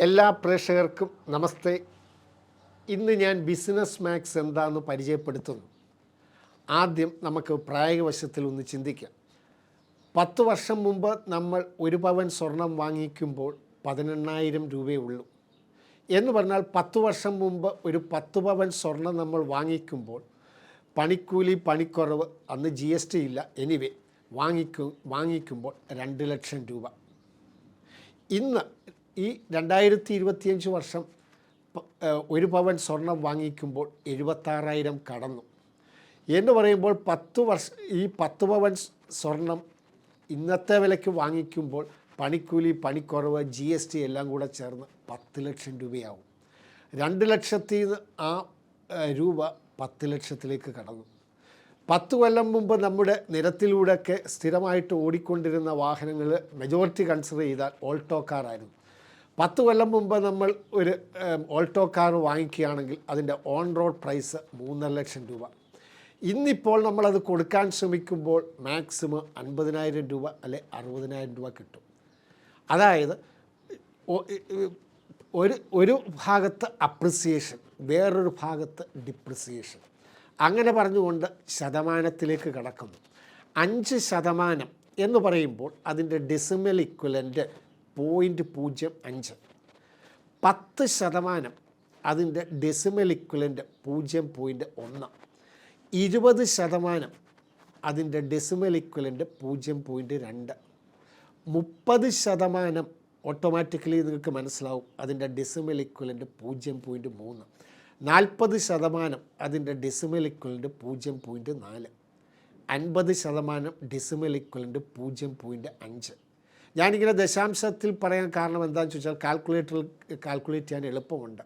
എല്ലാ പ്രേക്ഷകർക്കും നമസ്തേ. ഇന്ന് ഞാൻ ബിസിനസ് മാക്സ് എന്താണെന്ന് പരിചയപ്പെടുത്തുന്നു. ആദ്യം നമുക്ക് പ്രായവശത്തിൽ ഒന്ന് ചിന്തിക്കാം. പത്ത് വർഷം മുമ്പ് നമ്മൾ ഒരു പവൻ സ്വർണം വാങ്ങിക്കുമ്പോൾ പതിനെണ്ണായിരം രൂപയേ ഉള്ളൂ. എന്ന് പറഞ്ഞാൽ പത്ത് വർഷം മുമ്പ് ഒരു പത്ത് പവൻ സ്വർണം നമ്മൾ വാങ്ങിക്കുമ്പോൾ പണിക്കൂലി പണിക്കുറവ് അന്ന് ജി എസ് ടി ഇല്ല. എനിവേ വാങ്ങിക്കും വാങ്ങിക്കുമ്പോൾ രണ്ട് ലക്ഷം രൂപ. ഇന്ന് ഈ രണ്ടായിരത്തി ഇരുപത്തിയഞ്ച് വർഷം ഒരു പവൻ സ്വർണം വാങ്ങിക്കുമ്പോൾ എഴുപത്താറായിരം കടന്നു. എന്ന് പറയുമ്പോൾ പത്ത് വർഷ ഈ പത്ത് പവൻ സ്വർണം ഇന്നത്തെ വിലയ്ക്ക് വാങ്ങിക്കുമ്പോൾ പണിക്കൂലി പണിക്കുറവ് ജി എസ് ടി എല്ലാം കൂടെ ചേർന്ന് പത്ത് ലക്ഷം രൂപയാവും. രണ്ട് ലക്ഷത്തിൽ നിന്ന് ആ രൂപ പത്ത് ലക്ഷത്തിലേക്ക് കടന്നു. പത്ത് കൊല്ലം മുമ്പ് നമ്മുടെ നിരത്തിലൂടെയൊക്കെ സ്ഥിരമായിട്ട് ഓടിക്കൊണ്ടിരുന്ന വാഹനങ്ങൾ മെജോറിറ്റി കൺസിഡർ ചെയ്താൽ ഓൾട്ടോ കാറായിരുന്നു. പത്ത് കൊല്ലം മുമ്പ് നമ്മൾ ഒരു ഓൾട്ടോ കാർ വാങ്ങിക്കുകയാണെങ്കിൽ അതിന്റെ ഓൺ റോഡ് പ്രൈസ് മൂന്നര ലക്ഷം രൂപ. ഇന്നിപ്പോൾ നമ്മളത് കൊടുക്കാൻ ശ്രമിക്കുമ്പോൾ മാക്സിമം അൻപതിനായിരം രൂപ അല്ലെ അറുപതിനായിരം രൂപ കിട്ടും. അതായത് ഒരു ഒരു ഭാഗത്ത് അപ്രിസിയേഷൻ വേറൊരു ഭാഗത്ത് ഡിപ്രിസിയേഷൻ. അങ്ങനെ പറഞ്ഞുകൊണ്ട് ശതമാനത്തിലേക്ക് കടക്കുന്നു. അഞ്ച് ശതമാനം എന്ന് പറയുമ്പോൾ അതിന്റെ ഡെസിമൽ ഇക്വലന്റ് പോയിന്റ് പൂജ്യം അഞ്ച് പത്ത് ശതമാനം അതിന്റെ ഡെസിമൽ ഇക്വലന്റ് പൂജ്യം പോയിന്റ് ഒന്ന് ഇരുപത് ശതമാനം അതിന്റെ ഡെസിമൽ ഇക്വലന്റ് പൂജ്യം പോയിന്റ് രണ്ട് മുപ്പത് ശതമാനം ഓട്ടോമാറ്റിക്കലി നിങ്ങൾക്ക് മനസ്സിലാവും അതിന്റെ ഡെസിമൽ ഇക്വലന്റ് പൂജ്യം പോയിന്റ് മൂന്ന് നാൽപ്പത് ശതമാനം അതിന്റെ ഡെസിമൽ ഇക്വലന്റ് പൂജ്യം പോയിന്റ് നാല് അൻപത് ശതമാനം ഡെസിമൽ ഇക്വലന്റ് പൂജ്യം പോയിന്റ് അഞ്ച് ഞാനിങ്ങനെ ദശാംശത്തിൽ പറയാൻ കാരണം എന്താണെന്ന് ചോദിച്ചാൽ കാൽക്കുലേറ്ററിൽ കാൽക്കുലേറ്റ് ചെയ്യാൻ എളുപ്പമുണ്ട്.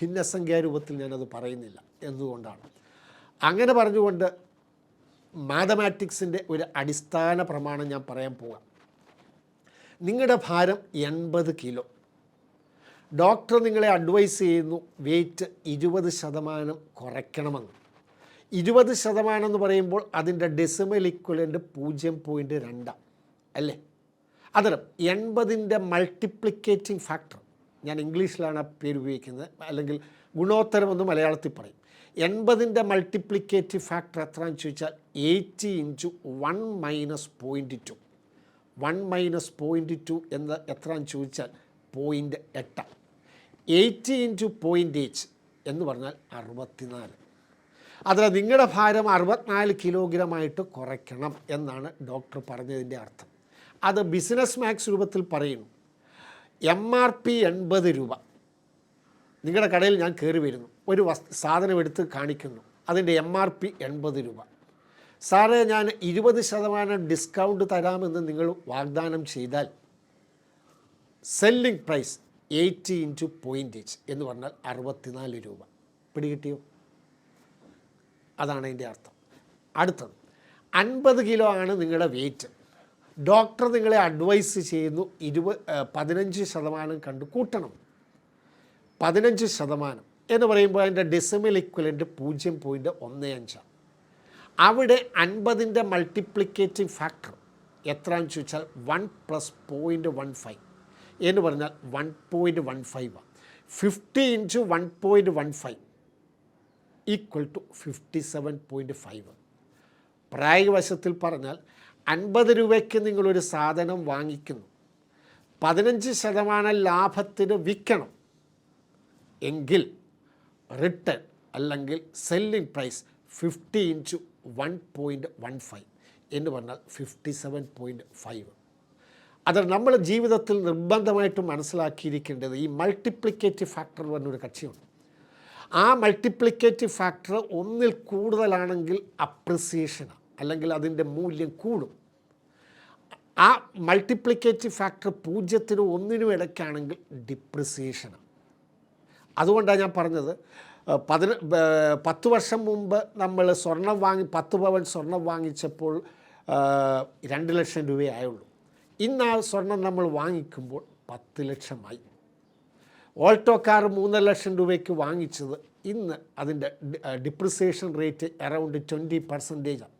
ഭിന്നസംഖ്യാ രൂപത്തിൽ ഞാനത് പറയുന്നില്ല. എന്തുകൊണ്ടാണ്? അങ്ങനെ പറഞ്ഞുകൊണ്ട് മാത്തമാറ്റിക്സിന്റെ ഒരു അടിസ്ഥാന പ്രമാണം ഞാൻ പറയാൻ പോവാം. നിങ്ങളുടെ ഭാരം എൺപത് കിലോ. ഡോക്ടർ നിങ്ങളെ അഡ്വൈസ് ചെയ്യുന്നു വെയിറ്റ് ഇരുപത് ശതമാനം കുറയ്ക്കണമെന്ന്. ഇരുപത് ശതമാനം എന്ന് പറയുമ്പോൾ അതിന്റെ ഡെസിമൽ ഇക്വലന്റ് പൂജ്യം പോയിന്റ് രണ്ടാണ് അല്ലേ? അതിലും എൺപതിന്റെ മൾട്ടിപ്ലിക്കേറ്റിംഗ് ഫാക്ടർ ഞാൻ ഇംഗ്ലീഷിലാണ് ആ പേര് ഉപയോഗിക്കുന്നത്. അല്ലെങ്കിൽ ഗുണോത്തരമെന്ന് മലയാളത്തിൽ പറയും. എൺപതിന്റെ മൾട്ടിപ്ലിക്കേറ്റീവ് ഫാക്ടർ എത്രയാണെന്ന് ചോദിച്ചാൽ eighty into one minus point two one minus point two എന്ന് എത്രയാണെന്ന് ചോദിച്ചാൽ പോയിന്റ് എട്ട്. എയ്റ്റി ഇന്റു പോയിന്റ് എയ്റ്റ് എന്ന് പറഞ്ഞാൽ അറുപത്തിനാല്. അതിൽ നിങ്ങളുടെ ഭാരം അറുപത്തിനാല് കിലോഗ്രാമായിട്ട് കുറയ്ക്കണം എന്നാണ് ഡോക്ടർ പറഞ്ഞതിന്റെ അർത്ഥം. അത് ബിസിനസ് മാക്സ് രൂപത്തിൽ പറയുന്നു. എം ആർ പി എൺപത് രൂപ. നിങ്ങളുടെ കടയിൽ ഞാൻ കയറി വരുന്നു. ഒരു വസ് സാധനം എടുത്ത് കാണിക്കുന്നു. അതിന്റെ എം ആർ പി എൺപത് രൂപ. സാറേ ഞാൻ ഇരുപത് ശതമാനം ഡിസ്കൗണ്ട് തരാമെന്ന് നിങ്ങൾ വാഗ്ദാനം ചെയ്താൽ സെല്ലിംഗ് പ്രൈസ് എയ്റ്റി ഇന്റു പോയിന്റേജ് എന്ന് പറഞ്ഞാൽ അറുപത്തിനാല് രൂപ. പിടികിട്ടിയോ? അതാണ് അതിന്റെ അർത്ഥം. അടുത്തത് അൻപത് കിലോ ആണ് നിങ്ങളുടെ വെയിറ്റ് ഡോക്ടർ നിങ്ങളെ അഡ്വൈസ് ചെയ്യുന്നു ഇരുപത് പതിനഞ്ച് ശതമാനം കണ്ട് കൂട്ടണം. പതിനഞ്ച് ശതമാനം എന്ന് പറയുമ്പോൾ അതിന്റെ ഡെസിമൽ ഇക്വലന്റ് പൂജ്യം പോയിന്റ് ഒന്ന് അഞ്ചാണ്. അവിടെ അൻപതിന്റെ മൾട്ടിപ്ലിക്കേറ്റീവ് ഫാക്ടർ എത്രയാണെന്ന് ചോദിച്ചാൽ one plus point one five എന്ന് പറഞ്ഞാൽ one point one five fifty into one point one five equal to fifty seven point five പ്രായോഗിക വശത്തിൽ പറഞ്ഞാൽ അൻപത് രൂപയ്ക്ക് നിങ്ങളൊരു സാധനം വാങ്ങിക്കുന്നു. പതിനഞ്ച് ശതമാനം ലാഭത്തിന് വിൽക്കണം. എങ്കിൽ റിട്ടേൺ അല്ലെങ്കിൽ selling price fifty into one point one five എന്ന് പറഞ്ഞാൽ ഫിഫ്റ്റി സെവൻ പോയിന്റ് ഫൈവ് അത് നമ്മൾ ജീവിതത്തിൽ നിർബന്ധമായിട്ടും മനസ്സിലാക്കിയിരിക്കേണ്ടത് ഈ മൾട്ടിപ്ലിക്കേറ്റീവ് ഫാക്ടർ പറഞ്ഞൊരു കക്ഷിയുണ്ട്. ആ മൾട്ടിപ്ലിക്കേറ്റീവ് ഫാക്ടർ ഒന്നിൽ കൂടുതലാണെങ്കിൽ അപ്രിസിയേഷനാണ് അല്ലെങ്കിൽ അതിന്റെ മൂല്യം കൂടും. ആ മൾട്ടിപ്ലിക്കേറ്റീവ് ഫാക്ടർ പൂജ്യത്തിനും ഒന്നിനും ഇടയ്ക്കാണെങ്കിൽ ഡിപ്രിസിയേഷനാണ് അതുകൊണ്ടാണ് ഞാൻ പറഞ്ഞത് പതിന പത്ത് വർഷം മുമ്പ് നമ്മൾ സ്വർണം വാങ്ങി പത്ത് പവൻ സ്വർണം വാങ്ങിച്ചപ്പോൾ രണ്ട് ലക്ഷം രൂപയായുള്ളൂ ഇന്ന് ആ സ്വർണം നമ്മൾ വാങ്ങിക്കുമ്പോൾ പത്ത് ലക്ഷമായി. ഓൾട്ടോ കാർ മൂന്നര ലക്ഷം രൂപയ്ക്ക് വാങ്ങിച്ചത് ഇന്ന് അതിന്റെ ഡിപ്രിസിയേഷൻ റേറ്റ് അറൗണ്ട് ട്വന്റി പെർസെന്റേജാണ്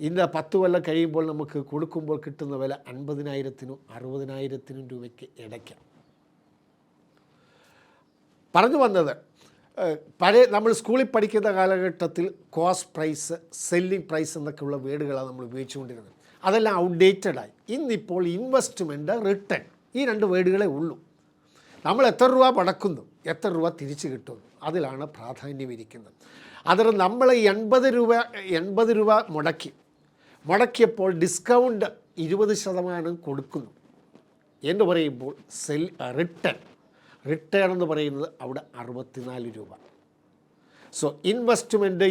ഇന്ന് പത്ത് കൊല്ലം കഴിയുമ്പോൾ നമുക്ക് കൊടുക്കുമ്പോൾ കിട്ടുന്ന വില അൻപതിനായിരത്തിനും അറുപതിനായിരത്തിനും രൂപയ്ക്ക് ഇടയ്ക്കാണ് പറഞ്ഞു വന്നത് പഴയ നമ്മൾ സ്കൂളിൽ പഠിക്കുന്ന കാലഘട്ടത്തിൽ കോസ്റ്റ് പ്രൈസ് സെല്ലിംഗ് പ്രൈസ് എന്നൊക്കെയുള്ള വേർഡുകളാണ് നമ്മൾ ഉപയോഗിച്ചുകൊണ്ടിരുന്നത്. അതെല്ലാം ഔട്ട്ഡേറ്റഡ് ആയി. ഇന്നിപ്പോൾ ഇൻവെസ്റ്റ്മെന്റ് റിട്ടേൺ ഈ രണ്ട് വേർഡുകളേ ഉള്ളൂ. നമ്മൾ എത്ര രൂപ പടക്കുന്നു എത്ര രൂപ തിരിച്ചു കിട്ടുന്നു അതിലാണ് പ്രാധാന്യം ഇരിക്കുന്നത് അതിൽ നമ്മൾ എൺപത് രൂപ എൺപത് രൂപ മുടക്കി മുടക്കിയപ്പോൾ ഡിസ്കൗണ്ട് ഇരുപത് ശതമാനം കൊടുക്കുന്നു. എന്ന് പറയുമ്പോൾ സെൽ റിട്ടേൺ റിട്ടേൺ എന്ന് പറയുന്നത് അവിടെ അറുപത്തിനാല് രൂപ. So investment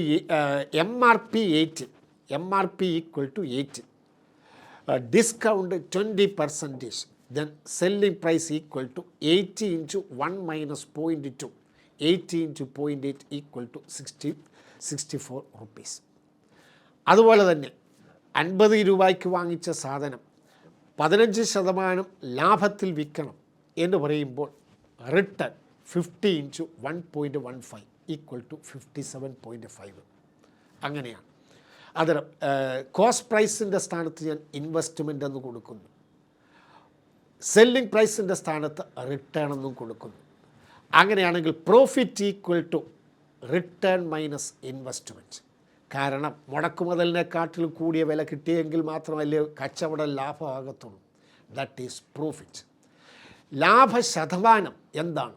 M R P eight M R P equal to eight discount twenty percentage then selling price equal to eighty into one minus point two eighty into point eight equal to sixty sixty four rupees അതുപോലെ തന്നെ അൻപത് രൂപയ്ക്ക് വാങ്ങിച്ച സാധനം പതിനഞ്ച് ശതമാനം ലാഭത്തിൽ വിൽക്കണം എന്ന് പറയുമ്പോൾ return fifty into one point one five equal to fifty seven point five അങ്ങനെയാണ്. അതിന് കോസ്റ്റ് പ്രൈസിന്റെ സ്ഥാനത്ത് ഞാൻ ഇൻവെസ്റ്റ്മെന്റ് എന്ന് കൊടുക്കുന്നു. സെല്ലിംഗ് പ്രൈസിന്റെ സ്ഥാനത്ത് റിട്ടേൺ എന്നും കൊടുക്കുന്നു. അങ്ങനെയാണെങ്കിൽ profit equal to return minus investment കാരണം മുടക്കുമുതലിനെക്കാട്ടിലും കൂടിയ വില കിട്ടിയെങ്കിൽ മാത്രമല്ലേ കച്ചവടം ലാഭമാകത്തുള്ളൂ. ദാറ്റ് ഈസ് പ്രോഫിറ്റ് ലാഭ ശതമാനം എന്താണ്?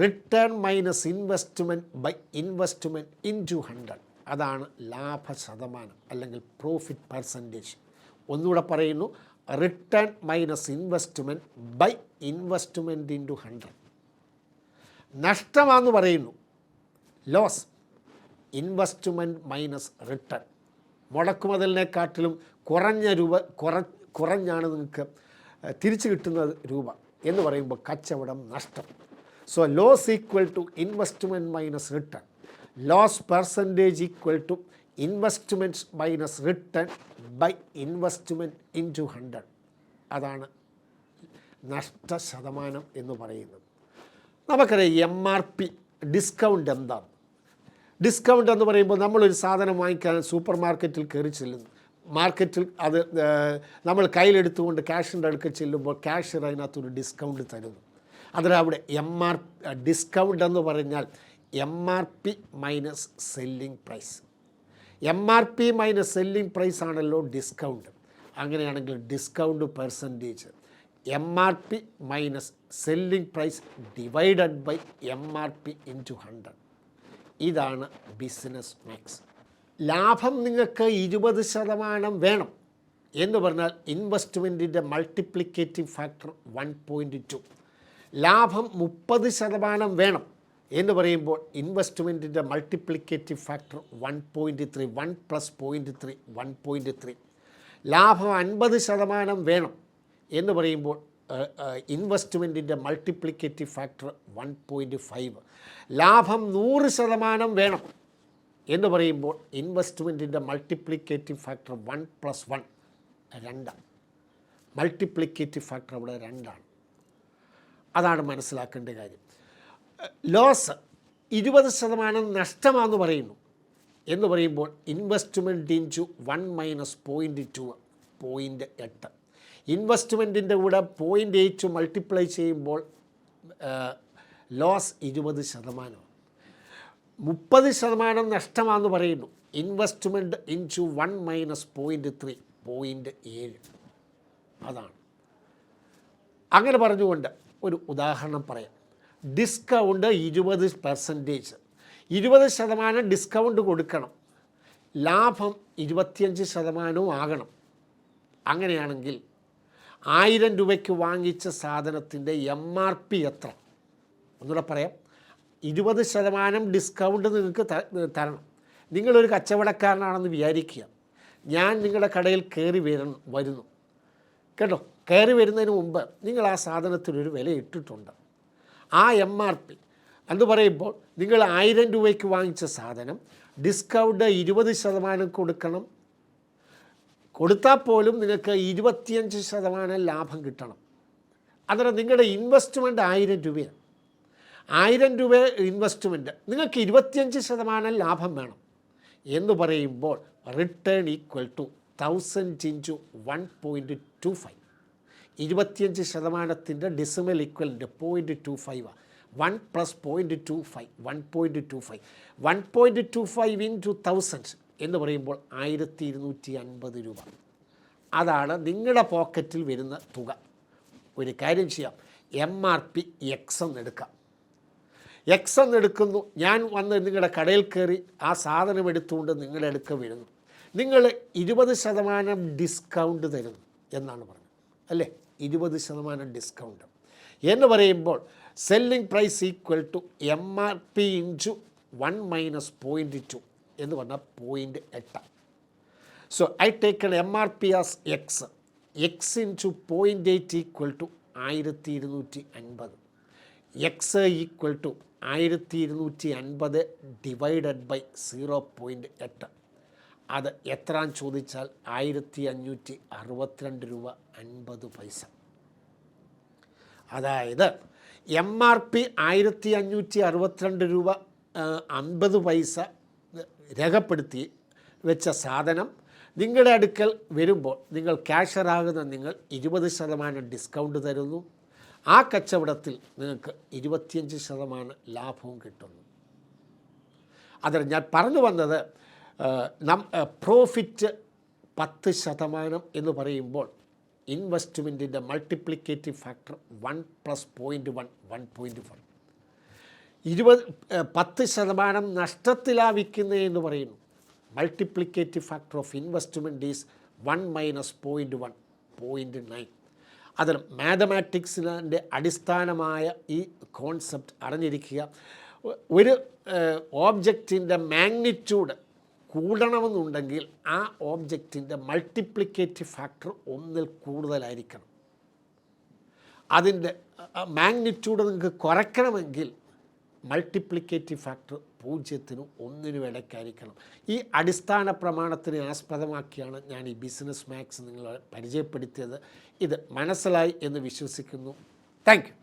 Return minus investment by investment into hundred അതാണ് ലാഭ ശതമാനം അല്ലെങ്കിൽ പ്രോഫിറ്റ് പെർസെന്റേജ് ഒന്നുകൂടെ പറയുന്നു. Return minus investment by investment into hundred നഷ്ടമാണെന്ന് പറയുന്നു. ലോസ് ഇൻവെസ്റ്റ്മെന്റ് മൈനസ് റിട്ടേൺ മുടക്കുമുതലിനെക്കാട്ടിലും കുറഞ്ഞ രൂപ കുറ കുറഞ്ഞാണ് നിങ്ങൾക്ക് തിരിച്ചു കിട്ടുന്ന രൂപ എന്ന് പറയുമ്പോൾ കച്ചവടം നഷ്ടം. So loss equal to investment minus return loss percentage equal to investment minus return by investment into hundred അതാണ് നഷ്ട ശതമാനം എന്ന് പറയുന്നത്. നമുക്കറിയാം എം ആർ പി ഡിസ്കൗണ്ട് എന്താണ് ഡിസ്കൗണ്ട് എന്ന് പറയുമ്പോൾ നമ്മളൊരു സാധനം വാങ്ങിക്കാൻ സൂപ്പർ മാർക്കറ്റിൽ കയറി ചെല്ലുന്നു. മാർക്കറ്റിൽ അത് നമ്മൾ കയ്യിലെടുത്തുകൊണ്ട് ക്യാഷിന്റെ അടുക്ക ചെല്ലുമ്പോൾ ക്യാഷ്യർ അതിനകത്തൊരു ഡിസ്കൗണ്ട് തരുന്നു. അതിലവിടെ എം ആർ ഡിസ്കൗണ്ട് എന്ന് പറഞ്ഞാൽ M R P minus selling price M R P minus selling price ആണല്ലോ ഡിസ്കൗണ്ട് അങ്ങനെയാണെങ്കിൽ discount percentage M R P minus selling price divided by M R P into hundred ഇതാണ് business maths. ലാഭം നിങ്ങൾക്ക് ഇരുപത് ശതമാനം വേണം എന്ന് പറഞ്ഞാൽ ഇൻവെസ്റ്റ്മെന്റിന്റെ multiplicative factor one point two. ലാഭം മുപ്പത് ശതമാനം വേണം എന്ന് പറയുമ്പോൾ ഇൻവെസ്റ്റ്മെന്റിന്റെ multiplicative factor one point three one plus point three one point three. ലാഭം അൻപത് ശതമാനം വേണം എന്ന് പറയുമ്പോൾ ഇൻവെസ്റ്റ്മെന്റിന്റെ multiplicative factor one point five ലാഭം നൂറ് ശതമാനം വേണം എന്ന് പറയുമ്പോൾ ഇൻവെസ്റ്റ്മെന്റിന്റെ multiplicative factor one plus one രണ്ടാണ് മൾട്ടിപ്ലിക്കേറ്റീവ് ഫാക്ടർ അവിടെ രണ്ടാണ്. അതാണ് മനസ്സിലാക്കേണ്ട കാര്യം. ലോസ് ഇരുപത് ശതമാനം നഷ്ടമാണെന്ന് പറയുന്നു എന്ന് പറയുമ്പോൾ investment into one minus point two point എട്ട്. ഇൻവെസ്റ്റ്മെന്റിന്റെ കൂടെ പോയിന്റ് എയ്റ്റ് മൾട്ടിപ്ലൈ ചെയ്യുമ്പോൾ ലോസ് ഇരുപത് ശതമാനമാണ്. മുപ്പത് ശതമാനം നഷ്ടമാണെന്ന് പറയുന്നു. Investment into one minus point three point ഏഴ്. അതാണ്. അങ്ങനെ പറഞ്ഞുകൊണ്ട് ഒരു ഉദാഹരണം പറയാം. ഡിസ്കൗണ്ട് ഇരുപത് പെർസെന്റേജ് ഇരുപത് ശതമാനം ഡിസ്കൗണ്ട് കൊടുക്കണം. ലാഭം ഇരുപത്തിയഞ്ച് ശതമാനവും ആകണം. അങ്ങനെയാണെങ്കിൽ ആയിരം രൂപയ്ക്ക് വാങ്ങിച്ച സാധനത്തിന്റെ എം ആർ പി എത്ര? ഒന്നുകൂടെ പറയാം. ഇരുപത് ശതമാനം ഡിസ്കൗണ്ട് നിങ്ങൾക്ക് തരണം. നിങ്ങളൊരു കച്ചവടക്കാരനാണെന്ന് വിചാരിക്കുക. ഞാൻ നിങ്ങളുടെ കടയിൽ കയറി വരണം വരുന്നു. കേട്ടോ? കയറി വരുന്നതിന് മുമ്പ് നിങ്ങൾ ആ സാധനത്തിനൊരു വില ഇട്ടിട്ടുണ്ട്. ആ എം ആർ പി എന്ന് പറയുമ്പോൾ നിങ്ങൾ ആയിരം രൂപയ്ക്ക് വാങ്ങിച്ച സാധനം ഡിസ്കൗണ്ട് ഇരുപത് ശതമാനം കൊടുക്കണം. കൊടുത്താൽ പോലും നിങ്ങൾക്ക് ഇരുപത്തിയഞ്ച് ശതമാനം ലാഭം കിട്ടണം. അന്നേരം നിങ്ങളുടെ ഇൻവെസ്റ്റ്മെന്റ് ആയിരം രൂപയാണ്. ആയിരം രൂപ ഇൻവെസ്റ്റ്മെന്റ് നിങ്ങൾക്ക് ഇരുപത്തിയഞ്ച് ശതമാനം ലാഭം വേണം. എന്ന് പറയുമ്പോൾ return equal to thousand into one point two five ഇരുപത്തിയഞ്ച് ശതമാനത്തിന്റെ decimal ഈക്വലിന്റെ point two five one plus point two five one point two five one point two five into thousand എന്ന് പറയുമ്പോൾ ആയിരത്തി ഇരുന്നൂറ്റി അൻപത് രൂപ. അതാണ് നിങ്ങളുടെ പോക്കറ്റിൽ വരുന്ന തുക. ഒരു കാര്യം ചെയ്യാം. എം ആർ പി എക്സ് എന്ന് എടുക്കാം എക്സ് എന്ന് എടുക്കുന്നു ഞാൻ വന്ന് നിങ്ങളുടെ കടയിൽ കയറി ആ സാധനം എടുത്തുകൊണ്ട് നിങ്ങളുടെ അടുക്ക വരുന്നു. നിങ്ങൾ ഇരുപത് ശതമാനം ഡിസ്കൗണ്ട് തരുന്നു എന്നാണ് പറഞ്ഞത്. അല്ലേ? ഇരുപത് ശതമാനം ഡിസ്കൗണ്ട് എന്ന് പറയുമ്പോൾ selling price equal to M R P into one minus point two എന്ന് പറഞ്ഞാൽ പോയിന്റ് എട്ട്. So I take M R P as X X into point eight equal to ആയിരത്തി ഇരുന്നൂറ്റി അൻപത് എക്സ് ഈക്വൽ ടു ആയിരത്തി ഇരുന്നൂറ്റി അൻപത് ഡിവൈഡഡ് ബൈ സീറോ പോയിന്റ് എട്ട്. അത് എത്രാന്ന് ചോദിച്ചാൽ ആയിരത്തി അഞ്ഞൂറ്റി അറുപത്തിരണ്ട് രൂപ അൻപത് പൈസ. അതായത് എം ആർ പി ആയിരത്തി അഞ്ഞൂറ്റി അറുപത്തിരണ്ട് രൂപ അൻപത് പൈസ രേഖപ്പെടുത്തി വെച്ച സാധനം നിങ്ങളുടെ അടുക്കൽ വരുമ്പോൾ നിങ്ങൾ ക്യാഷറാകുന്ന നിങ്ങൾ ഇരുപത് ശതമാനം ഡിസ്കൗണ്ട് തരുന്നു. ആ കച്ചവടത്തിൽ നിങ്ങൾക്ക് ഇരുപത്തിയഞ്ച് ശതമാനം ലാഭവും കിട്ടുന്നു. അതിൽ ഞാൻ പറഞ്ഞു വന്നത് നം പ്രോഫിറ്റ് പത്ത് ശതമാനം എന്ന് പറയുമ്പോൾ ഇൻവെസ്റ്റ്മെന്റിന്റെ multiplicative factor one plus point one one point one ഇരുപത് പത്ത് ശതമാനം നഷ്ടത്തിലാ വിൽക്കുന്നതെന്ന് പറയുന്നു. Multiplicative factor of investment is one minus point one point nine അതിൽ മാത്തമാറ്റിക്സിന്റെ അടിസ്ഥാനമായ ഈ കോൺസെപ്റ്റ് അറിഞ്ഞിരിക്കുക. ഒരു ഓബ്ജക്റ്റിന്റെ മാഗ്നിറ്റ്യൂഡ് കൂടണമെന്നുണ്ടെങ്കിൽ ആ ഓബ്ജക്റ്റിന്റെ മൾട്ടിപ്ലിക്കേറ്റീവ് ഫാക്ടർ ഒന്നിൽ കൂടുതലായിരിക്കണം. അതിന്റെ മാഗ്നിറ്റ്യൂഡ് നിങ്ങൾക്ക് കുറയ്ക്കണമെങ്കിൽ മൾട്ടിപ്ലിക്കേറ്റീവ് ഫാക്ടർ പൂജ്യത്തിനും ഒന്നിനും ഇടയ്ക്കായിരിക്കണം ഈ അടിസ്ഥാന പ്രമാണത്തിനെ ആസ്പദമാക്കിയാണ് ഞാൻ ഈ ബിസിനസ് മാക്സ് നിങ്ങളെ പരിചയപ്പെടുത്തിയത്. ഇത് മനസ്സിലായി എന്ന് വിശ്വസിക്കുന്നു. താങ്ക്